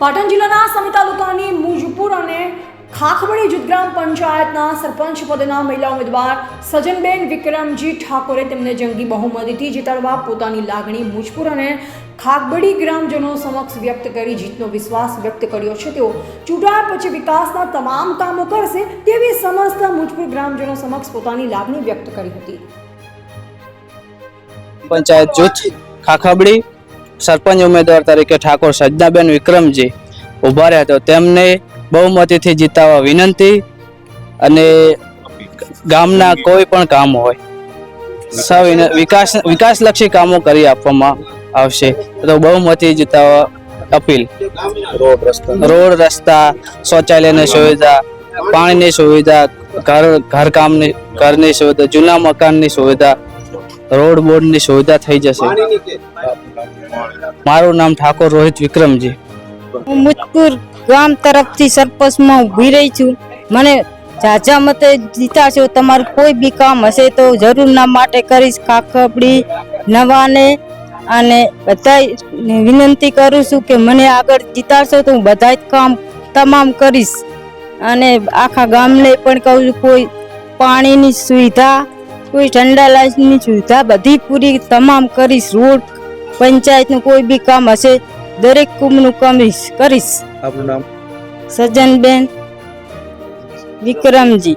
પાટણ જિલ્લાના સમી તાલુકાની મુજપુર અને ખાખવડી જૂથ પંચાયતના સરપંચ પદના મહિલા ઉમેદવાર સજનબેન વિક્રમજી ઠાકોરે તેમને જંગી બહુમતીથી જીતાડવા પોતાની લાગણી મુજપુર અને ખાગબડી ગ્રામજનો સમક્ષ વ્યક્ત કરી જીતનો વિશ્વાસ વ્યક્ત કર્યો છે. તેઓ ચૂંટાયા પછી વિકાસના તમામ કામો કરશે તેવી સમસ્ત મુજપુર ગ્રામજનો સમક્ષ પોતાની લાગણી વ્યક્ત કરી હતી. પંચાયત જૂથ ખાખબડી સરપંચ ઉમેદવાર તરીકે ઠાકોર સજનાબેન વિક્રમજી ઊભા રહ્યા તો તેમને બહુમતીથી જીતાવવા વિનંતી અને ગામના કોઈ પણ કામ હોય સૌ વિકાસ વિકાસલક્ષી કામો કરી આપવામાં આવશે. તો બહુમતી જીતાવવા અપીલ. રોડ રસ્તા શૌચાલયની સુવિધા પાણીની સુવિધા ઘર ઘરકામની ઘરની સુવિધા જૂના મકાનની સુવિધા રોડ બોર્ડની સુવિધા થઈ જશે. મારું નામ ઠાકોર રોહિત વિક્રમજી. હું મુજપુર ગામ તરફથી સરપંચમાં ઊભી રહી છું. મને ઝાઝા મતે જીતાશો તમારું કોઈ બી કામ હશે તો જરૂરના માટે કરીશ. કાકપડી નવાને અને બધા વિનંતી કરું છું કે મને આગળ જીતાડશો તો હું બધા જ કામ તમામ કરીશ. અને આખા ગામને પણ કહું છું, કોઈ પાણીની સુવિધા કોઈ ઠંડા લાઈટની સુવિધા બધી પૂરી તમામ કરીશ રોડ પંચાયતનું કોઈ બી કામ હશે દરેક કુંભનું કામ કરીશ. આપનું નામ? સજ્જનબેન વિક્રમજી.